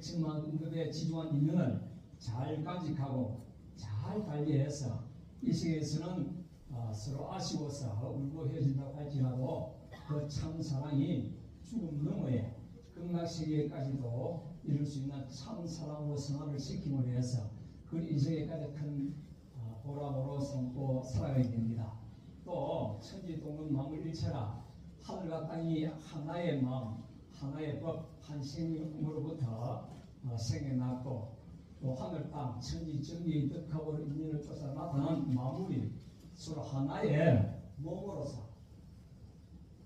100천만 급의 지중한 인연을 잘 간직하고 잘 관리해서 이 세계에서는 어, 서로 아쉬워서 울고 헤어진다고 할지라도 그 참 사랑이 죽음 너머에 극락 세계까지도 이룰 수 있는 참 사랑으로 성화를 시킴으로 해서 그이 세계까지 큰 어, 보람으로 삼고 살아가야 됩니다. 또 천지 동은 만물 일체라 하늘과 땅이 하나의 마음, 하나의 법, 한 생명으로부터 어, 생겨났고 또 하늘 땅 천지 정기 득하고 인연을 쫓아 나타난 만물이 서로 하나의 몸으로서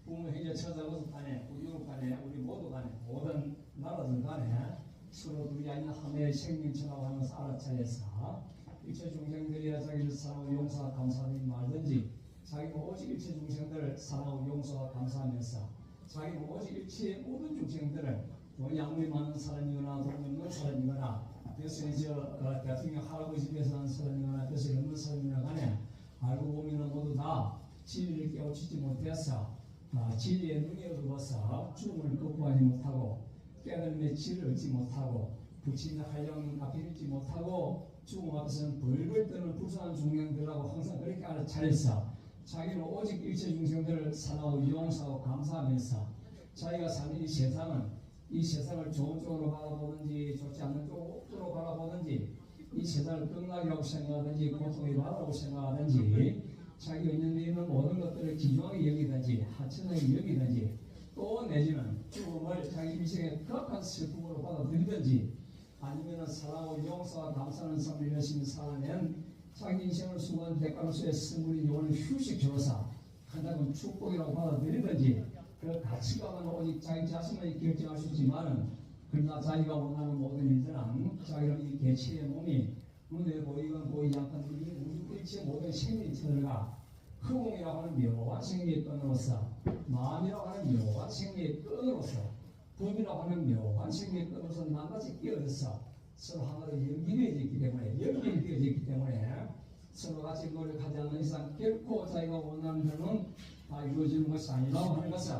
부모 형제 처자로서 간에 우리 유럽 간에 우리 모두 간에 모든 나라들 간에 서로 둘이 아닌 하나의 생명체라고 하면서 알아차려서 일체 중생들이야 자기를 사랑하고 용서와 감사하는 말든지 자기는 오직 일체 중생들을 사랑하고 용서와 감사하면서 자기는 오직 일체 모든 중생들을 뭐 양심이 많은 사람이거나 돈 없는 사람이거나 벼슬이 저 어, 대통령 할아버지 집에 사는 사람이거나 벼슬이 없는 사람이거나 간에 알고 보면 모두 다 진리를 깨우치지 못해서 아, 진리의 눈이 어두워서 죽음을 극복하지 못하고 깨달음의 질을 얻지 못하고 부친의 한량 앞에 있지 못하고 죽음 앞에서는 벌벌 떠는 불쌍한 중생들하고 항상 그렇게 알아차려서 자기는 오직 일체 중생들을 사랑하고 용서하고 감사하면서 자기가 사는 이 세상은 이 세상을 좋은 쪽으로 바라보든지 좋지 않는 쪽으로 바라보든지 이 세상을 끝나기라고 생각하든지 고통의 바다라고 생각하든지 자기가 있는 데 있는 모든 것들을 기중하게 여기든지 하찮게 여기든지 또 내지는 죽음을 자기 인생의 극한 슬픔으로 받아들이든지 아니면 사랑하고 용서와 감사하는 삶을 열심히 살아낸 자기 인생을 수고한 대가로서의 스물이 영혼을 휴식 줘서 하나는 축복이라고 받아들이든지 그 가치관은 오직 자기 자신만이 결정할 수 있지만은 그러나 자기가 원하는 모든 일들은 자기는 이 개체의 몸이 눈에 보이건 보이지 않건 이 우주 일체 모든 생명체들과 허공이라고 하는 묘한 생리의 끈으로서 마음이라고 하는 묘한 생리의 끈으로서 법이라고 하는 묘한 생리의 끈으로서 나같이 끼어들어서 서로 하나로 연결되어 있기 때문에 연결되어 있기 때문에 서로 같이 노력하지 않는 이상 결코 자기가 원하는 대로는 다 이루어지는 것이 아니라고 하는 것은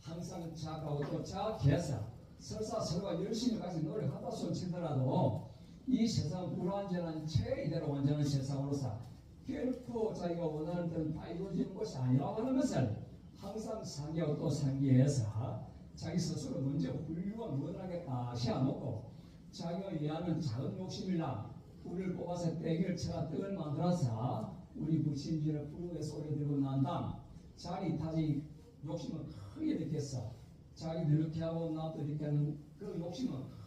항상 자하고 또 자해서 설사 서로가 열심히 같이 노력하다 손치더라도 이 세상 불완전한 최이대로 완전한 세상으로서 결코 자기가 원하는 대로 다 이루어지는 것이 아니라고 하는 것을 항상 상기하고 또 상기해서 자기 스스로 먼저 훌륭한 원하게 다 세워놓고 자기가 위하는 작은 욕심이나 뿔을 뽑아서 쳐가 떡을 만들어서 우리 부친지를 부르에서 올려들고 난 다음 자기 타지 욕심은 크게 느꼈어. 자기 이렇게 하고 나도 이렇게 하는 그 욕심은